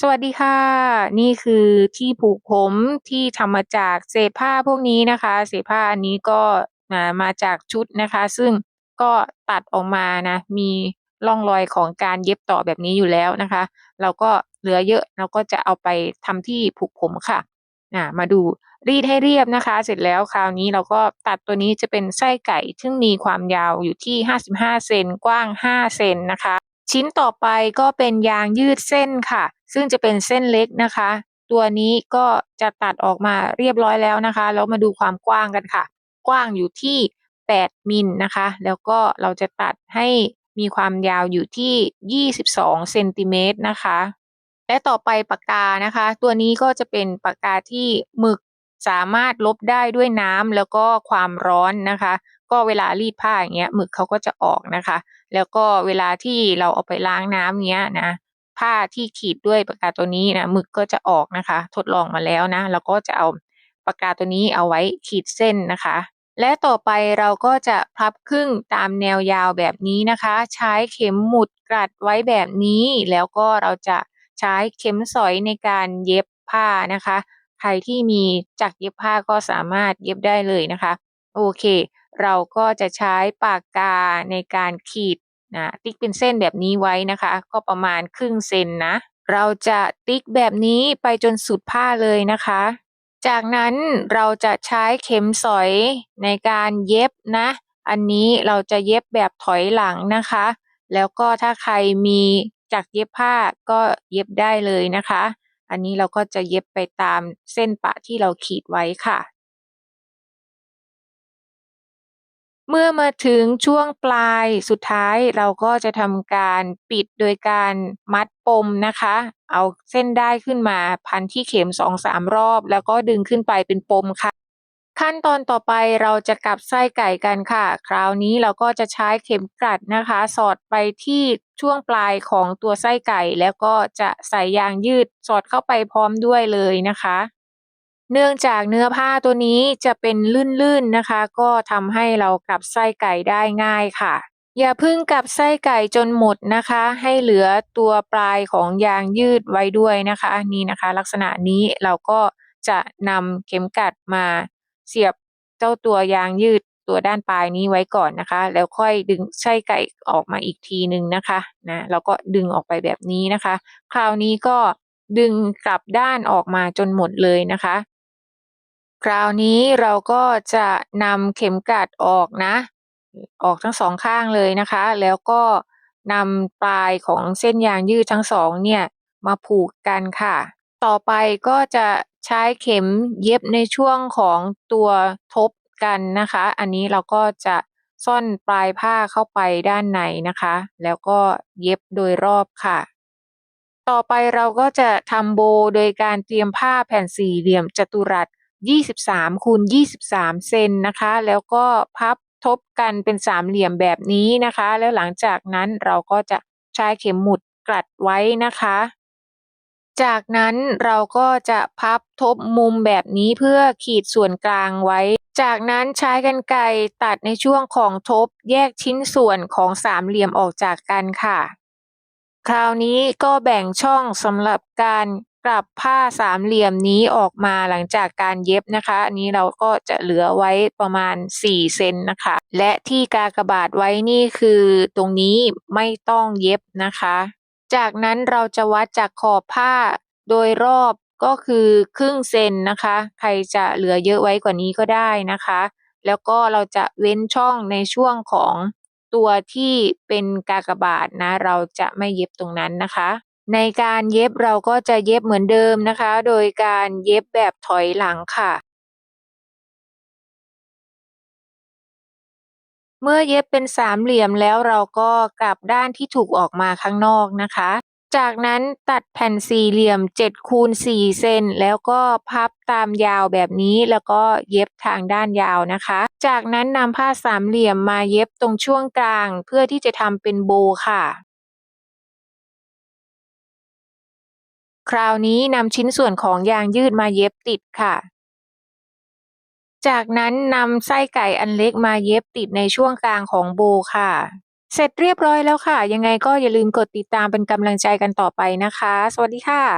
สวัสดีค่ะ นี่คือที่ผูกผมที่ทำมาจากเศษผ้าพวกนี้นะคะ เศษผ้าอันนี้ก็อ่ามาจากชุดนะคะ ซึ่งก็ตัดออกมานะ มีร่องรอยของการเย็บต่อแบบนี้อยู่แล้วนะคะ เราก็เหลือเยอะเราก็จะเอาไปทำที่ผูกผมค่ะอ่ามาดูรีดให้เรียบนะคะ เสร็จแล้วคราวนี้เราก็ตัดตัวนี้จะเป็นไส้ไก่ ซึ่งมีความยาวอยู่ที่ 55 เซนกว้าง 5 เซนนะคะ ชิ้นต่อไปก็เป็นยางยืดเส้นค่ะ ซึ่งจะเป็นเส้นเล็กนะคะ ตัวนี้ก็จะตัดออกมาเรียบร้อยแล้วนะคะ แล้วมาดูความกว้างกันค่ะ กว้างอยู่ที่ 8 มิลนะคะ แล้วก็เราจะตัดให้มีความยาวอยู่ที่ 22เซนติเมตรนะคะ และต่อไปปากกานะคะ ตัวนี้ก็จะเป็นปากกาที่หมึกสามารถลบได้ด้วยน้ำแล้วก็ความร้อนนะคะ ก็เวลารีดผ้าอย่างเงี้ยหมึกเขาก็จะออกนะคะ แล้วก็เวลาที่เราเอาไปล้างน้ำเงี้ยนะ ผ้าที่ขีดด้วยปากกาตัวนี้นะหมึกก็จะออกนะคะ ทดลองมาแล้วนะแล้วก็จะเอาปากกาตัวนี้เอาไว้ขีดเส้นนะคะ และต่อไปเราก็จะพับครึ่งตามแนวยาวแบบนี้นะคะ ใช้เข็มหมุดกลัดไว้แบบนี้ แล้วก็เราจะใช้เข็มสอยในการเย็บผ้านะคะ ใครที่มีจักรเย็บผ้าก็สามารถเย็บได้เลยนะคะ โอเค เราก็จะใช้ปากกาในการขีด นะติ๊กเป็นเส้นแบบนี้ไว้นะคะ ก็ประมาณครึ่งเซนนะ เราจะติ๊กแบบนี้ไปจนสุดผ้าเลยนะคะ จากนั้นเราจะใช้เข็มสอยในการเย็บนะ อันนี้เราจะเย็บแบบถอยหลังนะคะ แล้วก็ถ้าใครมีจักเย็บผ้าก็เย็บได้เลยนะคะ อันนี้เราก็จะเย็บไปตามเส้นปะที่เราขีดไว้ค่ะ เมื่อมาถึงช่วงปลายสุดท้ายเราก็จะทำการปิดโดยการมัดปมนะคะ เอาเส้นได้ขึ้นมาพันที่เข็มสองสามรอบ แล้วก็ดึงขึ้นไปเป็นปมค่ะ ขั้นตอนต่อไปเราจะกลับไส้ไก่กันค่ะ คราวนี้เราก็จะใช้เข็มกลัดนะคะ สอดไปที่ช่วงปลายของตัวไส้ไก่ แล้วก็จะใส่ยางยืดสอดเข้าไปพร้อมด้วยเลยนะคะ เนื่องจากเนื้อผ้าตัวนี้จะเป็นลื่นๆนะคะ ก็ทำให้เรากลับไส้ไก่ได้ง่ายค่ะ อย่าพึ่งกลับไส้ไก่จนหมดนะคะ ให้เหลือตัวปลายของยางยืดไว้ด้วยนะคะนี่นะคะ ลักษณะนี้เราก็จะนำเข็มกลัดมาเสียบเจ้าตัวยางยืดตัวด้านปลายนี้ไว้ก่อนนะคะ แล้วค่อยดึงไส้ไก่ออกมาอีกทีหนึ่งนะคะนะแล้วก็ดึงออกไปแบบนี้นะคะ คราวนี้ก็ดึงกลับด้านออกมาจนหมดเลยนะคะ คราวนี้เราก็จะนำเข็มกลัดออกนะ ออกทั้งสองข้างเลยนะคะ แล้วก็นำปลายของเส้นยางยืดทั้งสองเนี่ยมาผูกกันค่ะ ต่อไปก็จะใช้เข็มเย็บในช่วงของตัวทบกันนะคะ อันนี้เราก็จะซ่อนปลายผ้าเข้าไปด้านในนะคะ แล้วก็เย็บโดยรอบค่ะ ต่อไปเราก็จะทำโบโดยการเตรียมผ้าแผ่นสี่เหลี่ยมจัตุรัส 23คูณ23 เซนนะคะ แล้วก็พับทบกันเป็นสามเหลี่ยมแบบนี้นะคะ แล้วหลังจากนั้นเราก็จะใช้เข็มหมุดกลัดไว้นะคะ จากนั้นเราก็จะพับทบมุมแบบนี้เพื่อขีดส่วนกลางไว้ จากนั้นใช้กรรไกรตัดในช่วงของทบแยกชิ้นส่วนของสามเหลี่ยมออกจากกันค่ะ คราวนี้ก็แบ่งช่องสำหรับการ กลับผ้าสามเหลี่ยมนี้ออกมาหลังจากการเย็บนะคะ อันนี้เราก็จะเหลือไว้ประมาณ 4 เซนนะคะ และที่กากบาทไว้นี่คือตรงนี้ไม่ต้องเย็บนะคะ จากนั้นเราจะวัดจากขอบผ้าโดยรอบก็คือครึ่งเซนนะคะ ใครจะเหลือเยอะไว้กว่านี้ก็ได้นะคะ แล้วก็เราจะเว้นช่องในช่วงของตัวที่เป็นกากบาทนะ เราจะไม่เย็บตรงนั้นนะคะ ในการเย็บเราก็จะเย็บเหมือนเดิมนะคะ โดยการเย็บแบบถอยหลังค่ะ เมื่อเย็บเป็นสามเหลี่ยมแล้วเราก็กลับด้านที่ถูกออกมาข้างนอกนะคะ จากนั้นตัดแผ่นสี่เหลี่ยม7คูณ4เซนแล้วก็พับตามยาวแบบนี้แล้วก็เย็บทางด้านยาวนะคะ จากนั้นนำผ้าสามเหลี่ยมมาเย็บตรงช่วงกลาง เพื่อที่จะทำเป็นโบค่ะ ราวนี้นำชิ้นส่วนของยางยืดมาเย็บติดค่ะ จากนั้นนำไส้ไก่อันเล็กมาเย็บติดในช่วงกลางของโบค่ะ เสร็จเรียบร้อยแล้วค่ะ ยังไงก็อย่าลืมกดติดตามเป็นกำลังใจกันต่อไปนะคะ สวัสดีค่ะ